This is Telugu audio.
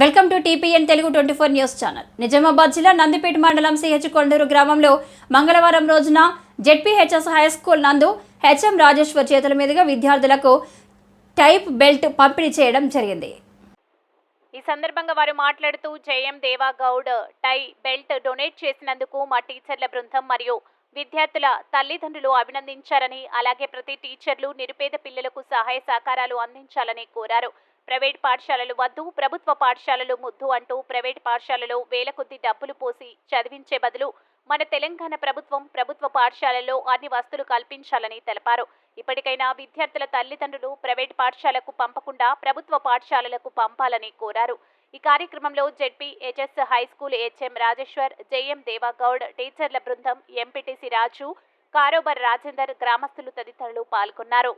Welcome to TPN Telugu twenty four news channel. Nizamabad జిల్లా నందిపేట మండలం సిహెచ్ కొండూరు గ్రామంలో మంగళవారం రోజున జెడ్పీహెచ్ఎస్ హై స్కూల్ నందు హెచ్ఎం రాజేశ్వర్ చేతుల మీదుగా విద్యార్థులకు టైప్ బెల్ట్ పంపిణీ చేయడం జరిగింది. ఈ సందర్భంగా వారు మాట్లాడుతూ జేఎం దేవా గౌడ్ టై బెల్ట్ డొనేట్ చేసినందుకు మా టీచర్ల బృందం మరియు విద్యార్థుల తల్లిదండ్రులు అభినందించారని అలాగే ప్రతి టీచర్లు నిరుపేద పిల్లలకు సహాయ సహకారాలు అందించాలని కోరారు. ప్రైవేట్ పాఠశాలలు వద్దు ప్రభుత్వ పాఠశాలలు ముద్దు అంటూ ప్రైవేట్ పాఠశాలలో వేల కొద్ది డబ్బులు పోసి చదివించే బదులు మన తెలంగాణ ప్రభుత్వం ప్రభుత్వ పాఠశాలల్లో అన్ని వస్తువులు కల్పించాలని తెలిపారు. ఇప్పటికైనా విద్యార్థుల తల్లిదండ్రులు ప్రైవేట్ పాఠశాలకు పంపకుండా ప్రభుత్వ పాఠశాలలకు పంపాలని కోరారు. ఈ కార్యక్రమంలో ZP HS high school HM Rajeshwar JM Devagoud టీచర్ల బృందం ఎంపీటీసీ రాజు కారోబర్ రాజేందర్ గ్రామస్తులు తదితరులు పాల్గొన్నారు.